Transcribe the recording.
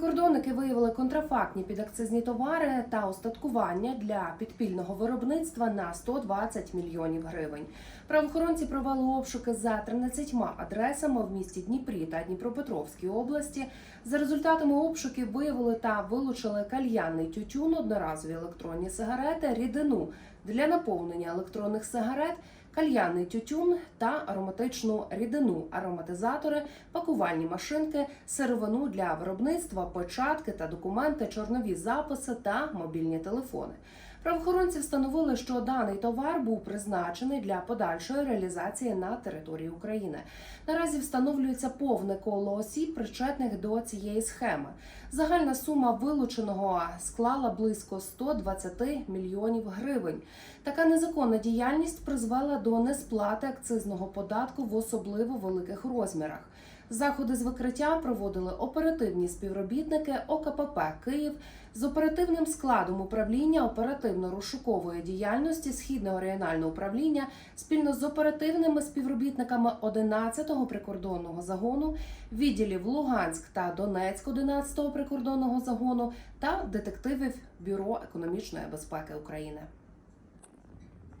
Прикордонники виявили контрафактні підакцизні товари та остаткування для підпільного виробництва на 120 мільйонів гривень. Правоохоронці провели обшуки за 13 адресами в місті Дніпрі та Дніпропетровській області. За результатами обшуків виявили та вилучили кальянний тютюн, одноразові електронні сигарети, рідину для наповнення електронних сигарет, кальянний тютюн та ароматичну рідину, ароматизатори, пакувальні машинки, сировину для виробництва, печатки та документи, чорнові записи та мобільні телефони. Правоохоронці встановили, що даний товар був призначений для подальшої реалізації на території України. Наразі встановлюється повне коло осіб, причетних до цієї схеми. Загальна сума вилученого склала близько 120 мільйонів гривень. Така незаконна діяльність призвела до несплати акцизного податку в особливо великих розмірах. Заходи з викриття проводили оперативні співробітники ОКПП Київ з оперативним складом управління оперативно-розшукової діяльності Східного регіонального управління спільно з оперативними співробітниками 11-го прикордонного загону, відділів Луганськ та Донецьк 11-го прикордонного загону та детективів Бюро економічної безпеки України.